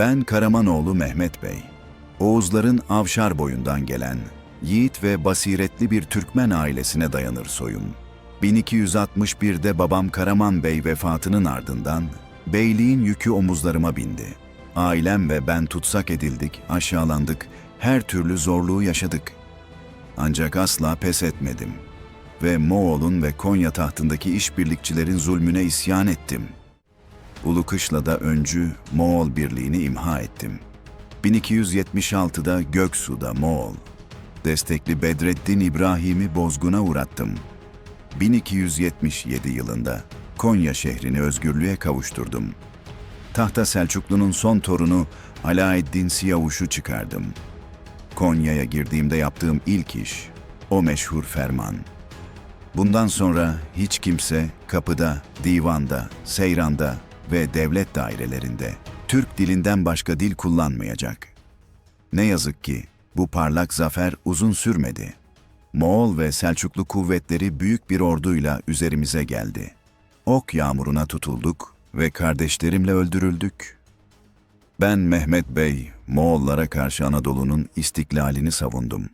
Ben Karamanoğlu Mehmet Bey. Oğuzların Avşar boyundan gelen, yiğit ve basiretli bir Türkmen ailesine dayanır soyum. 1261'de babam Karaman Bey vefatının ardından, beyliğin yükü omuzlarıma bindi. Ailem ve ben tutsak edildik, aşağılandık, her türlü zorluğu yaşadık. Ancak asla pes etmedim ve Moğol'un ve Konya tahtındaki işbirlikçilerin zulmüne isyan ettim. Ulukışla'da öncü Moğol birliğini imha ettim. 1276'da Göksu'da Moğol, destekli Bedrettin İbrahim'i bozguna uğrattım. 1277 yılında Konya şehrini özgürlüğe kavuşturdum. Tahta Selçuklu'nun son torunu Alaeddin Siyavuş'u çıkardım. Konya'ya girdiğimde yaptığım ilk iş o meşhur ferman. Bundan sonra hiç kimse kapıda, divanda, seyranda ve devlet dairelerinde Türk dilinden başka dil kullanmayacak. Ne yazık ki bu parlak zafer uzun sürmedi. Moğol ve Selçuklu kuvvetleri büyük bir orduyla üzerimize geldi. Ok yağmuruna tutulduk ve kardeşlerimle öldürüldük. Ben Mehmet Bey, Moğollara karşı Anadolu'nun istiklalini savundum.